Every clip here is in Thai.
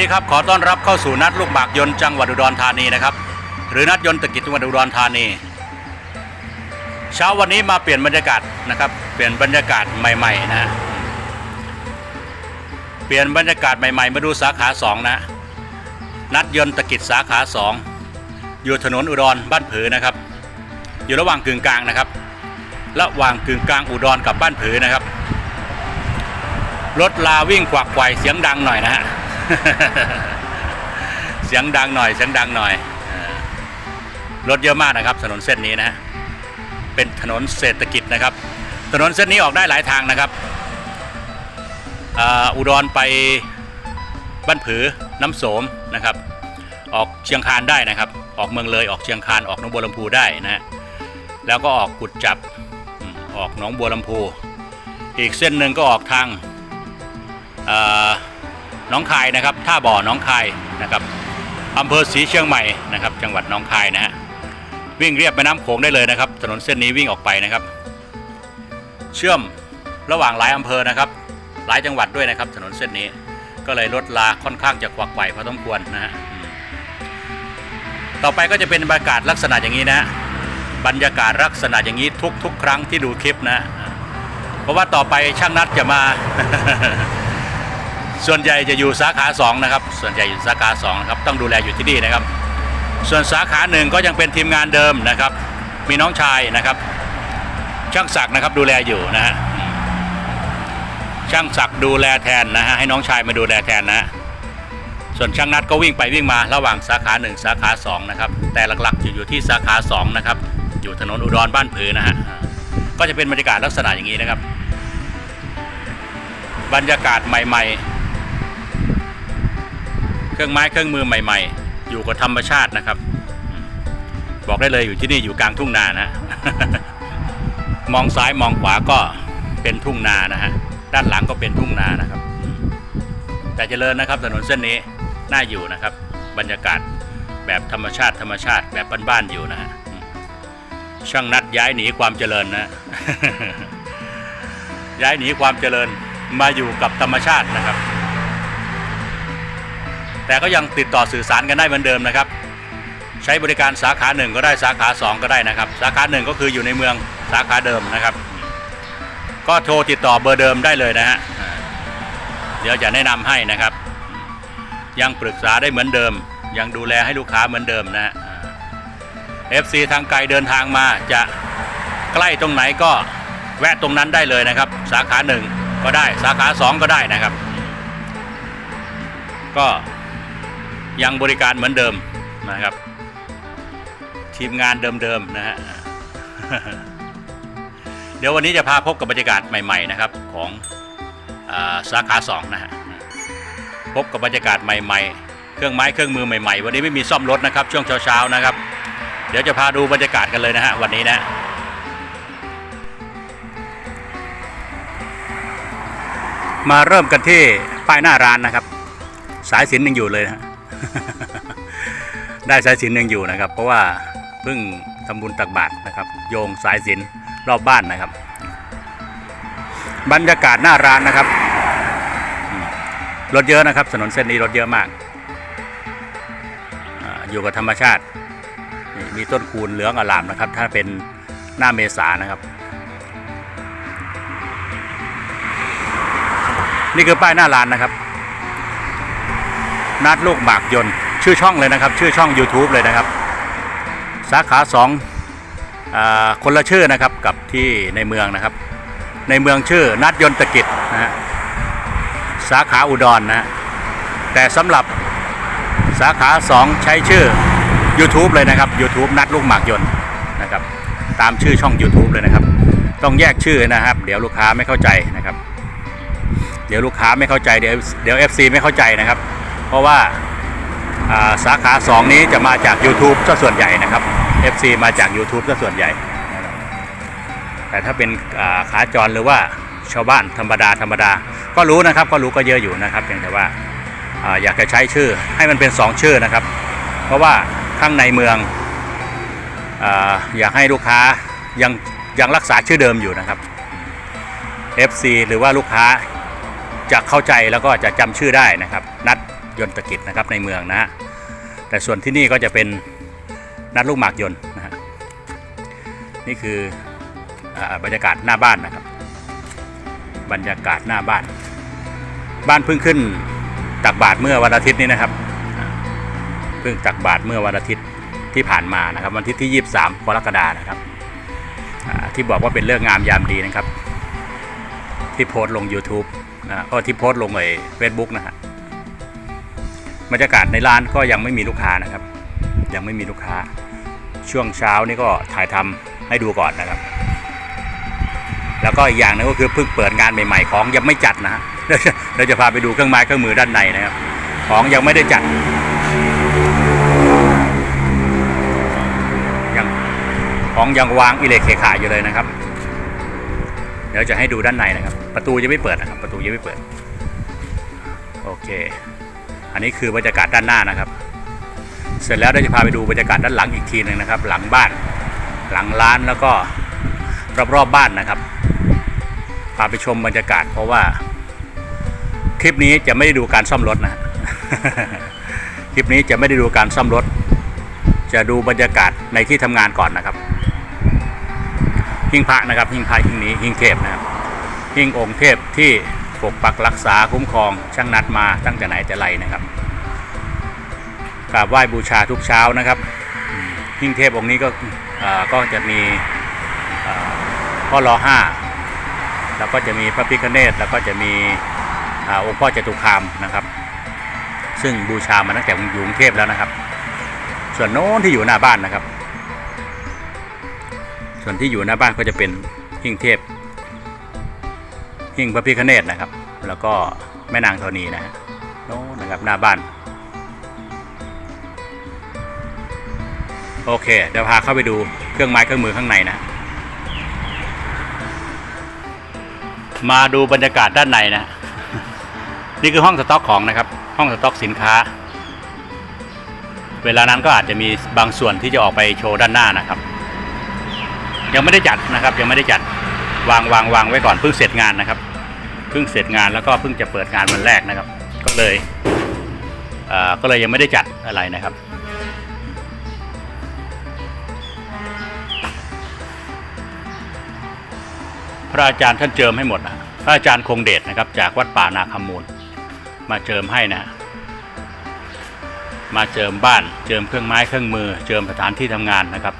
ดีครับ ขอต้อนรับเข้าสู่นัดลูกหมากยนต์จังหวัดอุดรธานีนะครับ หรือนัดยนต์ตะกิจจังหวัดอุดรธานี เช้าวันนี้มาเปลี่ยนบรรยากาศนะครับ เปลี่ยนบรรยากาศใหม่ๆนะ เปลี่ยนบรรยากาศใหม่ๆ มาดูสาขาสองนะ นัดยนต์ตะกิจสาขาสองอยู่ถนนอุดรบ้านผือนะครับ อยู่ระหว่างกึ่งกลางนะครับ ระหว่างกึ่งกลางอุดรกับบ้านผือนะครับ รถลาวิ่งกวักไกวเสียงดังหน่อยนะฮะ เสียงดังหน่อยเสียงดังหน่อยรถเยอะมากนะครับ ถนนเส้นนี้นะเป็นถนนเศรษฐกิจนะครับ ถนนเส้นนี้ออกได้หลายทางนะครับอุดรไปบ้านผือน้ำโสมนะครับ ออกเชียงคานได้นะครับ ออกเมืองเลยออกเชียงคานออกหนองบัวลำพูได้นะฮะแล้วก็ออกกุดจับออกหนองบัวลำพู อีกเส้นหนึ่งก็ออกทางอ่อ น้องคายนะครับ ท่าบ่อน้องคายนะครับอำเภอศรีเชียงใหม่นะครับ จังหวัดน้องคายนะฮะวิ่งเรียบแม่น้ำโขงได้เลยนะครับ ถนนเส้นนี้วิ่งออกไปนะครับ เชื่อมระหว่างหลายอำเภอนะครับ หลายจังหวัดด้วยนะครับ ถนนเส้นนี้ก็เลยรถลาค่อนข้างจะกวักไกวพอสมควรนะฮะต่อไปก็จะเป็นบรรยากาศลักษณะอย่างนี้นะฮะบรรยากาศลักษณะอย่างนี้ทุก ๆ ครั้งที่ดูคลิปนะ เพราะว่าต่อไปช่างนัดจะมา ส่วนใหญ่จะอยู่สาขา2นะครับส่วนใหญ่อยู่สาขา2นะครับต้องดูแลอยู่ที่นี่นะครับ ส่วนสาขาหนึ่งก็ยังเป็นทีมงานเดิมนะครับ มีน้องชายนะครับ ช่างศักดิ์นะครับดูแลอยู่นะฮะช่างศักดิ์ดูแลแทนนะฮะให้น้องชายมาดูแลแทนนะฮะส่วนช่างนัดก็วิ่งไปวิ่งมาระหว่างสาขาหนึ่งสาขาสองนะครับ แต่หลักๆจะอยู่ที่สาขาสองนะครับ อยู่ถนนอุดรบ้านผือนะฮะก็จะเป็นบรรยากาศลักษณะอย่างนี้นะครับ บรรยากาศใหม่ ๆ เครื่องไม้เครื่องมือใหม่ ๆ อยู่กับธรรมชาตินะครับ บอกได้เลยอยู่ที่นี่อยู่กลางทุ่งนานะ มองซ้ายมองขวาก็เป็นทุ่งนานะฮะด้านหลังก็เป็นทุ่งนานะครับ แต่เจริญนะครับถนนเส้นนี้น่าอยู่นะครับ บรรยากาศแบบธรรมชาติธรรมชาติแบบบ้านๆอยู่นะฮะช่างนัดย้ายหนีความเจริญนะย้ายหนีความเจริญมาอยู่กับธรรมชาตินะครับ แต่ก็ยังติดต่อสื่อสารกันได้เหมือนเดิมนะครับ ใช้บริการสาขาหนึ่งก็ได้สาขาสองก็ได้นะครับ สาขาหนึ่งก็คืออยู่ในเมืองสาขาเดิมนะครับ ก็โทรติดต่อเบอร์เดิมได้เลยนะฮะเดี๋ยวจะแนะนำให้นะครับ ยังปรึกษาได้เหมือนเดิม ยังดูแลให้ลูกค้าเหมือนเดิมนะฮะเอฟซีทางไกลเดินทางมาจะใกล้ตรงไหนก็แวะตรงนั้นได้เลยนะครับ สาขาหนึ่งก็ได้สาขาสองก็ได้นะครับ ก็ ยังบริการเหมือนเดิมนะครับ ทีมงานเดิมๆนะฮะเดี๋ยววันนี้จะพาพบกับบรรยากาศใหม่ ๆ นะครับของอสาขาสองนะฮะพบกับบรรยากาศใหม่ ๆ เครื่องไม้เครื่องมือใหม่ๆ วันนี้ไม่มีซ่อมรถนะครับ ช่วงเช้าๆนะครับ เดี๋ยวจะพาดูบรรยากาศกันเลยนะฮะวันนี้นะมาเริ่มกันที่ป้ายหน้าร้านนะครับ สายสินยังอยู่เลยนะฮะ ได้สายสินยังอยู่นะครับ เพราะว่าเพิ่งทำบุญตักบาตรนะครับ โยงสายสินรอบบ้านนะครับ บรรยากาศหน้าร้านนะครับรถเยอะนะครับถนนเส้นนี้รถเยอะมากออยู่กับธรรมชาติ มีต้นคูณเหลืองอลามนะครับ ถ้าเป็นหน้าเมษานะครับ นี่คือป้ายหน้าร้านนะครับ นัดลูกหมากยนต์ ชื่อช่องเลยนะครับ ชื่อช่อง YouTube เลยนะครับ สาขาสองคนละชื่อนะครับกับที่ในเมืองนะครับ ในเมืองชื่อนัดยนตะกิจนะฮะสาขาอุดรนะฮะแต่สำหรับสาขาสองใช้ชื่อ YouTube เลยนะครับ YouTube นัดลูกหมากยนต์นะครับตามชื่อช่อง YouTube เลยนะครับ ต้องแยกชื่อนะครับ เดี๋ยวลูกค้าไม่เข้าใจนะครับ เดี๋ยวลูกค้าไม่เข้าใจเดี๋ยวเดี๋ยว FC ไม่เข้าใจนะครับ เพราะว่าอ่าสาขา 2 นี้จะมาจาก YouTube ซะส่วนใหญ่นะครับ FC มาจาก YouTube ซะส่วนใหญ่ แต่ถ้าเป็นขาจรหรือว่าชาวบ้านธรรมดาธรรมดา ก็รู้นะครับก็รู้ก็เยอะอยู่นะครับเพียงแต่ว่าอยากจะใช้ชื่อให้มันเป็น 2 ชื่อนะครับ เพราะว่าข้างในเมืองออยากให้ลูกค้ายังยังรักษาชื่อเดิมอยู่นะครับ FC หรือว่าลูกค้าจะเข้าใจแล้วก็จะจำชื่อได้นะครับ นัด ยนต์ตะกิจนะครับในเมืองนะฮะแต่ส่วนที่นี่ก็จะเป็นนัดลูกหมากยนต์นะฮะนี่คืออบรรยากาศหน้าบ้านนะครับ บรรยากาศหน้าบ้าน บ้านเพิ่งขึ้นตักบาทเมื่อวันอาทิตย์นี้นะครับเพิ่งตักบาทเมื่อวันอาทิตย์ที่ผ่านมานะครับ วันอาทิตย์ที่ 23กรกฎานะครับที่บอกว่าเป็นเรื่องงามยามดีนะครับ ที่โพสต์ลง YouTube นะก็ที่โพสต์ลงในเฟซบุ๊กนะฮะ บรรยากาศในร้านก็ยังไม่มีลูกค้านะครับ ยังไม่มีลูกค้า ช่วงเช้านี่ก็ถ่ายทำให้ดูก่อนนะครับ แล้วก็อีกอย่างหนึงก็คือเพิ่งเปิดงานใหม่ๆ ของยังไม่จัดนะฮะเราจะพาไปดูเครื่องไม้เครื่องมือด้านในนะครับ ของยังไม่ได้จัดยังของยังวางอิเล็กเคขาอยู่เลยนะครับ เดี๋ยวจะให้ดูด้านในนะครับ ประตูยังไม่เปิดนะครับ ประตูยังไม่เปิด โอเค อันนี้คือบรรยากาศด้านหน้านะครับ เสร็จแล้วเดี๋ยวจะพาไปดูบรรยากาศด้านหลังอีกทีหนึ่งนะครับ หลังบ้าน หลังร้านแล้วก็รอบๆบบ้านนะครับ พาไปชมบรรยากาศ เพราะว่าคลิปนี้จะไม่ได้ดูการซ่อมรถนะคลิปนี้จะไม่ได้ดูการซ่อมรถ จะดูบรรยากาศในที่ทำงานก่อนนะครับ หิ้งพระนะครับ หิ้งพระหิ้งนี้หิ้งเทพนะครับหิ้งองค์เทพที่ ปกปักรักษาคุ้มครองช่างนัดมาตั้งแต่ไหนแต่ไรนะครับกราบไหว้บูชาทุกเช้านะครับหิ้งเทพองค์นี้ก็ก็จะมีพ่อรอห้าแล้วก็จะมีพระพิฆเนศแล้วก็จะมีอาองค์พ่อจตุคามนะครับ ซึ่งบูชามาตั้งแต่อยู่กรุงเทพแล้วนะครับ ส่วนโน้นที่อยู่หน้าบ้านนะครับ ส่วนที่อยู่หน้าบ้านก็จะเป็นหิ้งเทพ หิ้งพระพิฆเนศนะครับ แล้วก็แม่นางธรณีนะฮะโน้นนะครับหน้าบ้าน โอเค เดี๋ยวพาเข้าไปดูเครื่องไม้เครื่องมือข้างในนะ มาดูบรรยากาศด้านในนะ นี่คือห้องสต็อกของนะครับ ห้องสต็อกสินค้า เวลานั้นก็อาจจะมีบางส่วนที่จะออกไปโชว์ด้านหน้านะครับ ยังไม่ได้จัดนะครับ ยังไม่ได้จัดวางวางวางไว้ก่อนเพิ่งเสร็จงานนะครับ เพิ่งเสร็จงานแล้วก็เพิ่งจะเปิดงานวันแรกนะครับ ก็เลยก็เลยยังไม่ได้จัดอะไรนะครับพระอาจารย์ท่านเจิมให้หมดนะพระอาจารย์คงเดชนะครับ จากวัดป่านาคำมูล มาเจิมให้นะ มาเจิมบ้าน เจิมเครื่องไม้เครื่องมือ เจิมสถานที่ทำงานนะครับ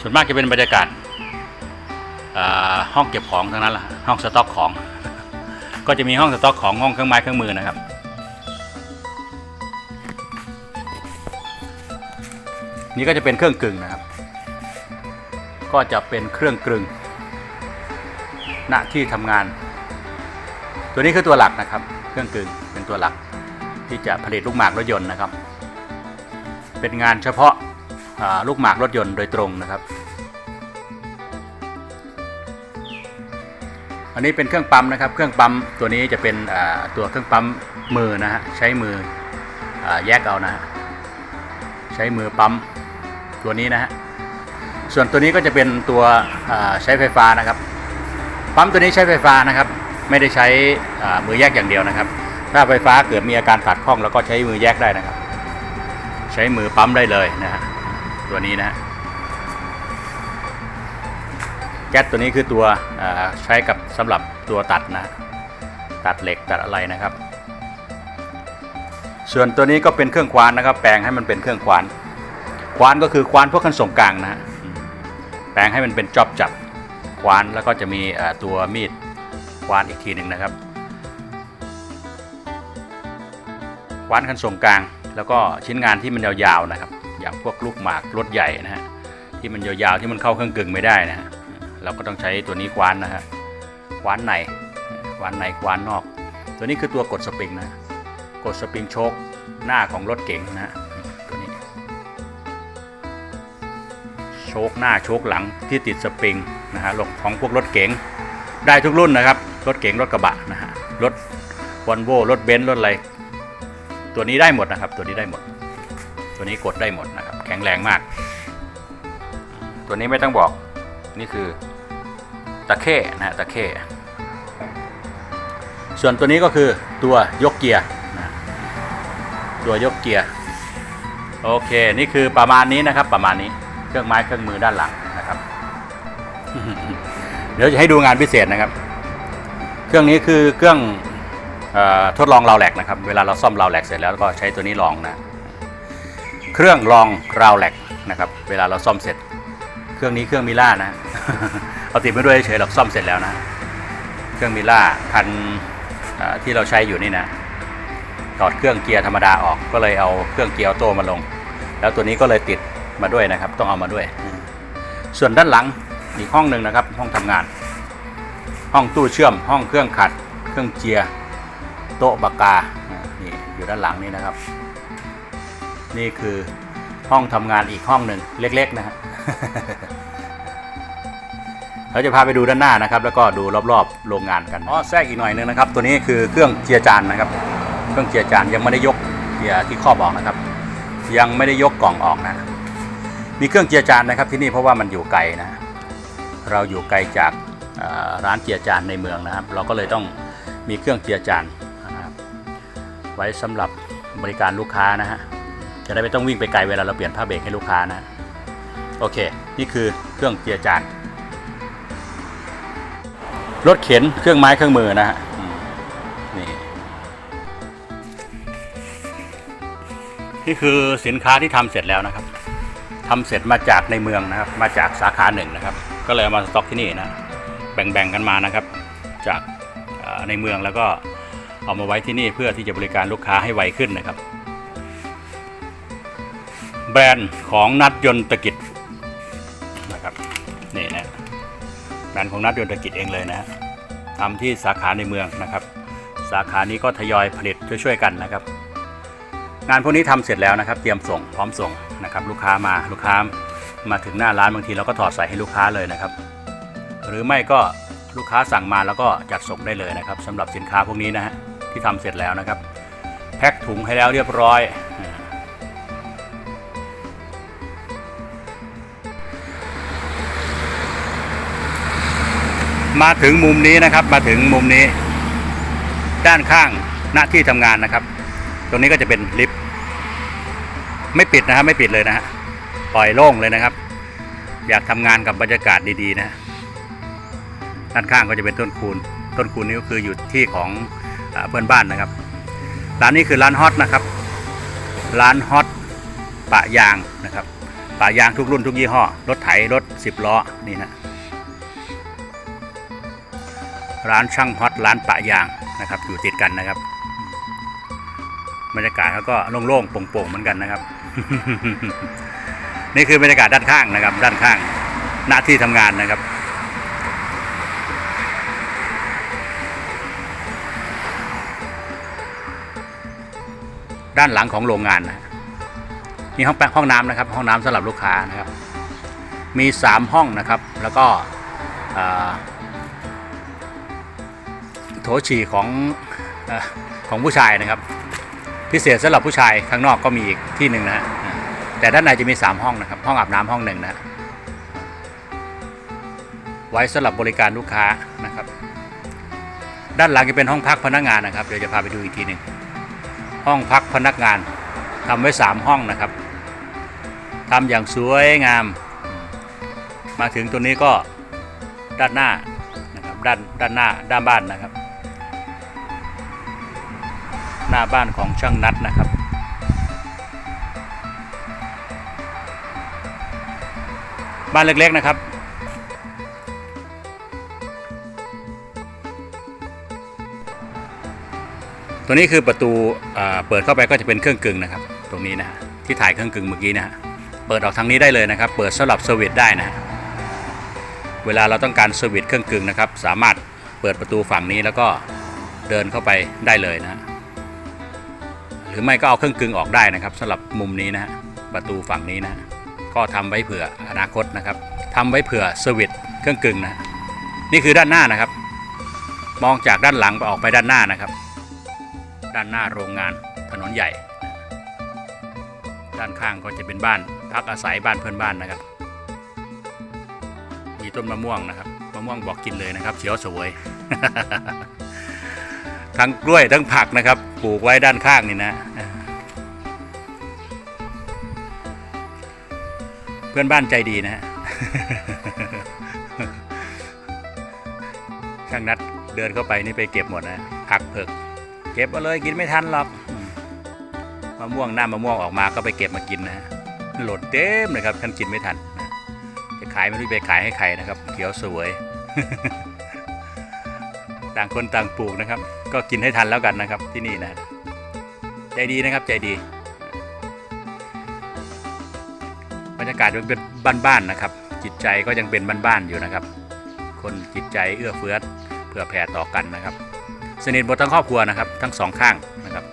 ส่วนมากจะเป็นบรรยากาศ ห้องเก็บของทั้งนั้นแหละห้องสต็อกของ ก็จะมีห้องสต็อกของห้องเครื่องไม้เครื่องมือนะครับ นี่ก็จะเป็นเครื่องกลึงนะครับ ก็จะเป็นเครื่องกลึงณที่ทำงาน ตัวนี้คือตัวหลักนะครับ เครื่องกลึงเป็นตัวหลักที่จะผลิตลูกหมากรถยนต์นะครับ เป็นงานเฉพาะาลูกหมากรถยนต์โดยตรงนะครับ นนี้เป็นเครื่องปั๊มนะครับ เครื่องปั๊มตัวนี้จะเป็นตัวเครื่องปั๊มมือนะฮะใช้มืออแยกเอานะฮะใช้มือปั๊มตัวนี้นะฮะส่วนตัวนี้ก็จะเป็นตัวใช้ไฟฟ้านะครับ ปั๊มตัวนี้ใช้ไฟฟ้านะครับ ไม่ได้ใช้มือแยกอย่างเดียวนะครับ ถ้าไฟฟ้าเกิดมีอาการขาดข้องแล้วก็ใช้มือแยกได้นะครับ ใช้มือปั๊มได้เลยนะฮะตัวนี้นะฮะ แก๊สตัวนี้คือตัวใช้กับสำหรับตัวตัดนะตัดเหล็กตัดอะไรนะครับ ส่วนตัวนี้ก็เป็นเครื่องควานนะครับ แปลงให้มันเป็นเครื่องควาน ควานก็คือควานพวกขันส่งกลางนะฮะแปลงให้มันเป็นจอบจับควานแล้วก็จะมีตัวมีดควานอีกทีหนึ่งนะครับ ควานคันส่งกลาง แล้วก็ชิ้นงานที่มันยาวๆนะครับ อย่างพวกลูกหมากรถใหญ่นะฮะที่มันยาวๆที่มันเข้าเครื่องกึ่งไม่ได้นะฮะ เราก็ต้องใช้ตัวนี้ควานนะฮะควานในควานในควานนอก ตัวนี้คือตัวกดสปริงนะ กดสปริงโชคหน้าของรถเก๋งนะตัวนี้โชคหน้าโชคหลังที่ติดสปริงนะฮะของพวกรถเก๋งได้ทุกรุ่นนะครับ รถเก๋งรถกระบะนะฮะรถวอลโว่รถเบนซ์รถอะไรตัวนี้ได้หมดนะครับ ตัวนี้ได้หมด ตัวนี้กดได้หมดนะครับ แข็งแรงมาก ตัวนี้ไม่ต้องบอกนี่คือ ตะเข้นะฮะตะเข้ส่วนตัวนี้ก็คือตัวยกเกียร์นะตัวยกเกียร์โอเคนี่คือประมาณนี้นะครับ ประมาณนี้เครื่องไม้เครื่องมือด้านหลังนะครับ เดี๋ยวจะให้ดูงานพิเศษนะครับ เครื่องนี้คือเครื่องอทดลองราวแหลกนะครับ เวลาเราซ่อมราวแหลกเสร็จแล้วก็ใช้ตัวนี้ลองนะเครื่องรองราวแหลกนะครับ เวลาเราซ่อมเสร็จ เครื่องนี้เครื่องมิล่านะ เอาติดมาด้วยเฉยหรอกซ่อมเสร็จแล้วนะ เครื่องมิล่าคันที่เราใช้อยู่นี่นะถอดเครื่องเกียร์ธรรมดาออกก็เลยเอาเครื่องเกียร์ออโต้มาลง แล้วตัวนี้ก็เลยติดมาด้วยนะครับ ต้องเอามาด้วย ส่วนด้านหลังอีกห้องหนึ่งนะครับ ห้องทำงาน ห้องตู้เชื่อม ห้องเครื่องขัด เครื่องเจียร์โต๊ะปากกาอ่านี่อยู่ด้านหลังนี่นะครับ นี่คือห้องทำงานอีกห้องหนึ่งเล็กๆนะฮะ เราจะพาไปดูด้านหน้านะครับ แล้วก็ดูรอบๆโรงงานกันอ๋อแทรกอีกหน่อยนึงนะครับ ตัวนี้คือเครื่องเจียร์จานนะครับ เครื่องเจียร์จานยังไม่ได้ยกเจียร์ที่ครอบออกนะครับ ยังไม่ได้ยกกล่องออกนะมีเครื่องเจียร์จานนะครับที่นี่เพราะว่ามันอยู่ไกลนะ เราอยู่ไกลจากร้านเจียร์จานในเมืองนะครับ เราก็เลยต้องมีเครื่องเจียร์จานนะครับไว้สำหรับบริการลูกค้านะฮะจะได้ไม่ต้องวิ่งไปไกลเวลาเราเปลี่ยนผ้าเบรกให้ลูกค้านะโอเค นี่คือเครื่องเจียร์จาน รถเข็นเครื่องไม้เครื่องมือนะฮะนี่นี่คือสินค้าที่ทำเสร็จแล้วนะครับทำเสร็จมาจากในเมืองนะครับ มาจากสาขาหนึ่งนะครับ ก็เลยเอามาสต็อกที่นี่นะแบ่งๆกันมานะครับ จากในเมืองแล้วก็เอามาไว้ที่นี่เพื่อที่จะบริการลูกค้าให้ไวขึ้นนะครับ แบรนด์ของนัดยนตกิจนะครับนี่นะ แบรนด์ของนัดยนตกิจเองเลยนะฮะทำที่สาขาในเมืองนะครับ สาขานี้ก็ทยอยผลิตช่วยๆกันนะครับ งานพวกนี้ทำเสร็จแล้วนะครับ เตรียมส่งพร้อมส่งนะครับ ลูกค้ามาลูกค้ามาถึงหน้าร้านบางทีเราก็ถอดใส่ให้ลูกค้าเลยนะครับ หรือไม่ก็ลูกค้าสั่งมาแล้วก็จัดส่งได้เลยนะครับสำหรับสินค้าพวกนี้นะฮะที่ทำเสร็จแล้วนะครับ แพ็คถุงให้แล้วเรียบร้อย มาถึงมุมนี้นะครับ มาถึงมุมนี้ ด้านข้างหน้าที่ทำงานนะครับ ตรงนี้ก็จะเป็นลิฟต์ไม่ปิดนะครับไม่ปิดเลยนะฮะปล่อยโล่งเลยนะครับ อยากทำงานกับบรรยากาศดีๆนะด้านข้างก็จะเป็นต้นคูณต้นคูณนี้ก็คืออยู่ที่ของอเพื่อนบ้านนะครับ ร้านนี้คือร้านฮอตนะครับ ร้านฮอตปะยางนะครับปะยางทุกรุ่นทุกยี่ห้อ รถไถรถสิบล้อนี่นะ ร้านช่างฮอตร้านปะยางนะครับ อยู่ติดกันนะครับ บรรยากาศเขาก็โล่งๆโปร่งๆเหมือนกันนะครับ นี่คือบรรยากาศด้านข้างนะครับ ด้านข้างหน้าที่ทำงานนะครับด้านหลังของโรงงานนะนี่ห้องแปห้องน้ำนะครับ ห้องน้ำสำหรับลูกค้านะครับ มี 3 ห้องนะครับ แล้วก็อ่า ฉี่ของอของผู้ชายนะครับ พิเศษสำหรับผู้ชายข้างนอกก็มีอีกที่หนึ่งนะฮะแต่ด้านในจะมี 3 ห้องนะครับ ห้องอาบน้ำห้องหนึ่งนะไว้สำหรับบริการลูกค้านะครับ ด้านหลังจะเป็นห้องพักพนักงานนะครับเดี๋ยวจะพาไปดูอีกทีหนึ่งห้องพักพนักงานทำไว้ 3 ห้องนะครับทำอย่างสวยงาม มาถึงตัวนี้ก็ด้านหน้านะครับด้านด้านหน้าด้านบ้านนะครับ หน้าบ้านของช่างนัดนะครับ บ้านเล็กๆนะครับตัวนี้คือประตูเปิดเข้าไปก็จะเป็นเครื่องกึ่งนะครับ ตรงนี้นะฮะที่ถ่ายเครื่องกึ่งเมื่อกี้นะฮะเปิดออกทางนี้ได้เลยนะครับ เปิดสำหรับเซอร์วิสได้นะเวลาเราต้องการเซอร์วิสเครื่องกึ่งนะครับ สามารถเปิดประตูฝั่งนี้แล้วก็เดินเข้าไปได้เลยนะฮะ หรือไม่ก็เอาเครื่องกึงออกได้นะครับสำหรับมุมนี้นะประตูฝั่งนี้นะก็ทำไว้เผื่ออนาคตนะครับทำไว้เผื่อเซอร์วิสเครื่องกึงนะนี่คือด้านหน้านะครับ มองจากด้านหลังไปออกไปด้านหน้านะครับ ด้านหน้าโรงงานถนนใหญ่ ด้านข้างก็จะเป็นบ้านพักอาศัยบ้านเพื่อนบ้านนะครับ มีต้นมะม่วงนะครับมะม่วงบอกกินเลยนะครับเขียวสวย ทั้งกล้วยทั้งผักนะครับ ปลูกไว้ด้านข้างนี่นะ เพื่อนบ้านใจดีนะฮะช่างนัดเดินเข้าไปนี่ไปเก็บหมดนะผักเผือกเก็บมาเลยกินไม่ทันหรอกมะม่วงหน้ามะม่วงออกมาก็ไปเก็บมากินนะหล่นเต็มเลยครับท่านกินไม่ทันจะขายไม่รู้ไปขายให้ใครนะครับ เขียวสวย ต่างคนต่างปลูกนะครับ ก็กินให้ทันแล้วกันนะครับที่นี่นะใจดีนะครับใจดีบรรยากาศยังเป็นบ้านๆนะครับ จิตใจก็ยังเป็นบ้านๆอยู่นะครับ คนจิตใจเอื้อเฟื้อเผื่อแผ่ต่อกันนะครับ สนิทหมดทั้งครอบครัวนะครับ ทั้งสองข้างนะครับ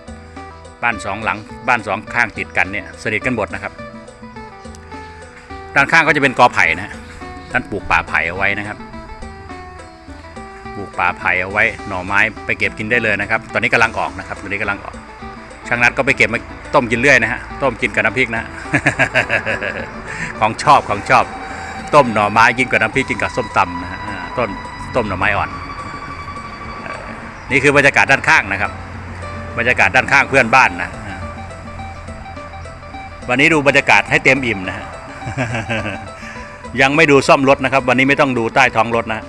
บ้านสองหลังบ้านสองข้างติดกันเนี่ยสนิทกันหมดนะครับ ด้านข้างก็จะเป็นกอไผ่นะท่านปลูกป่าไผ่เอาไว้นะครับ ลูกป่าไผ่เอาไว้หน่อไม้ไปเก็บกินได้เลยนะครับ ตอนนี้กำลังออกนะครับตอนนี้กำลังออก ช่างนัดก็ไปเก็บมาต้มกินเรื่อยนะฮะต้มกินกับน้ำพริกนะ ของชอบของชอบ ต้มหน่อไม้กินกับน้ำพริกกินกับส้มตำนะฮะต้นต้มหน่อไม้อ่อน นี่คือบรรยากาศด้านข้างนะครับ บรรยากาศด้านข้างเพื่อนบ้านนะวันนี้ดูบรรยากาศให้เต็มอิ่มนะฮะยังไม่ดูซ่อมรถนะครับ วันนี้ไม่ต้องดูใต้ท้องรถนะ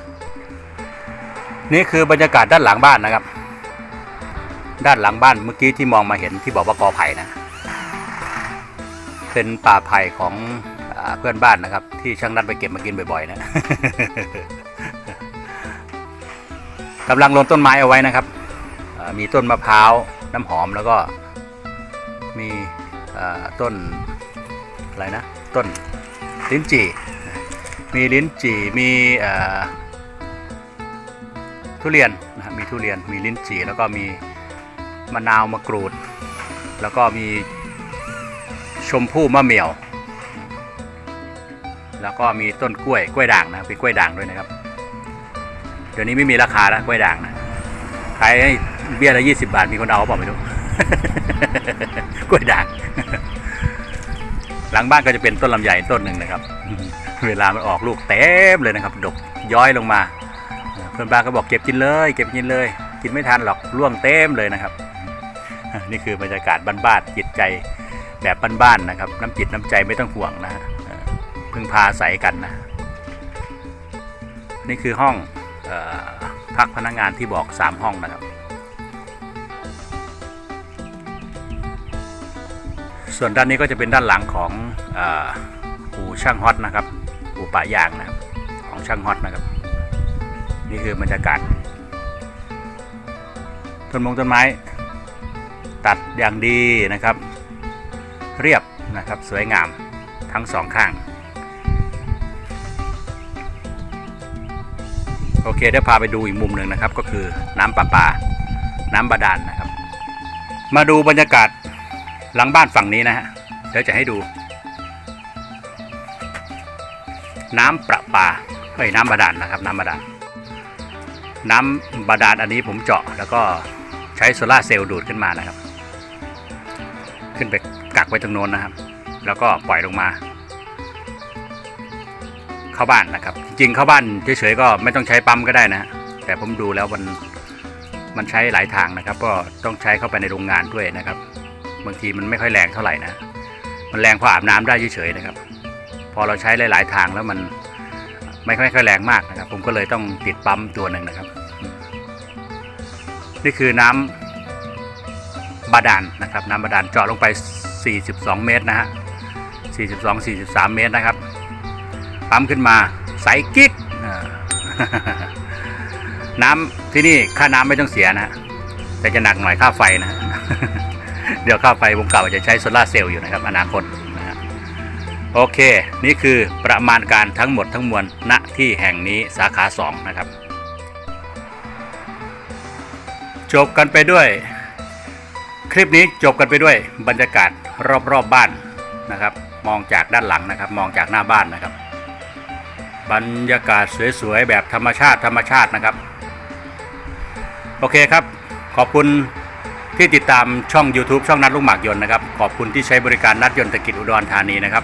นี่คือบรรยากาศด้านหลังบ้านนะครับ ด้านหลังบ้านเมื่อกี้ที่มองมาเห็นที่บอกว่ากอไผ่นะ เป็นป่าไผ่ของอเพื่อนบ้านนะครับ ที่ช่างนัดไปเก็บมากินบ่อยๆนะกำลังลนต้นไม้เอาไว้นะครับ มีต้นมะพร้าวน้ำหอมแล้วก็มีต้นอะไรนะ ต้นลิ้นจี่ มีลิ้นจี่มีอ ทุเรียนนะครับมีทุเรียนมีลิ้นจี่แล้วก็มีมะนาวมะกรูด แล้วก็มีชมพู่มะเหมี่ยว แล้วก็มีต้นกล้วยกล้วยด่างนะเป็นกล้วยด่างด้วยนะครับ เดี๋ยวนี้ไม่มีราคาแล้วกล้วยด่างนะขายให้เบี้ยละยี่สิบาทมีคนเอาเปล่าไม่รู้กล้วยด่างหลังบ้านก็จะเป็นต้นลำไยต้นหนึ่งนะครับ เวลามันออกลูกเต็มเลยนะครับ ดกย้อยลงมา เพื่อนบานก็บอกเก็บกินเลย เก็บกินเลย กินไม่ทันหรอกร่วงเต็มเลยนะครับ นี่คือบรรยากาศบ้านๆจิตใจแบบบ้านๆนะครับ น้ำจิตน้ำใจไม่ต้องห่วงนะพึ่งพาอาศัยกันนะ นี่คือห้องออพักพนักงานที่บอก 3 ห้องนะครับ ส่วนด้านนี้ก็จะเป็นด้านหลังของอออู่ช่างฮอตนะครับ อู่ป่ายางนะครับ ของช่างฮอตนะครับ นี่คือบรรยากาศต้นมงต้นไม้ ตัดอย่างดีนะครับ เรียบนะครับสวยงามทั้งสองข้าง โอเคเดี๋ยวพาไปดูอีกมุมหนึ่งนะครับ ก็คือน้ำประปา น้ำบาดาลนนะครับ มาดูบรรยากาศหลังบ้านฝั่งนี้นะฮะเดี๋ยวจะให้ดู น้ำประปาเฮ้ยน้ำบาดาลนนะครับ น้ำบาดาล น้ำบาดาลอันนี้ผมเจาะแล้วก็ใช้โซลาเซลล์ดูดขึ้นมานะครับ ขึ้นไปกักไว้ตรงโน้นนะครับ แล้วก็ปล่อยลงมา เข้าบ้านนะครับ จริงๆเข้าบ้านเฉยๆก็ไม่ต้องใช้ปั๊มก็ได้นะฮะแต่ผมดูแล้วมันมันใช้หลายทางนะครับ ก็ต้องใช้เข้าไปในโรงงานด้วยนะครับ บางทีมันไม่ค่อยแรงเท่าไหร่นะ มันแรงพออาบน้ำได้เฉยๆนะครับ พอเราใช้หลาย ๆ ทางแล้วมัน ไม่ค่อยค่อยแรงมากนะครับ ผมก็เลยต้องติดปั๊มตัวหนึ่งนะครับ นี่คือน้ำบาดาลนะครับ น้ำบาดาลเจาะลงไป 42 เมตรนะฮะ42 43 เมตรนะครับ ปั๊มขึ้นมาใสกิ๊กน้ำที่นี่ค่าน้ำไม่ต้องเสียนะฮะแต่จะหนักหน่อยค่าไฟนะ เดี๋ยวค่าไฟวงเก่าจะใช้โซลาร์เซลล์อยู่นะครับ อนาคต โอเค นี่คือประมาณการทั้งหมดทั้งมวลณที่แห่งนี้สาขา 2 นะครับ จบกันไปด้วย คลิปนี้จบกันไปด้วยบรรยากาศรอบๆบบ้านนะครับ มองจากด้านหลังนะครับ มองจากหน้าบ้านนะครับ บรรยากาศสวยๆแบบธรรมชาติธรรมชาตินะครับ โอเคครับ ขอบคุณที่ติดตามช่อง YouTube ช่องนัดลูกหมากยนต์นะครับ ขอบคุณที่ใช้บริการนัดยนต์ตะกิจอุดรธานีนะครับ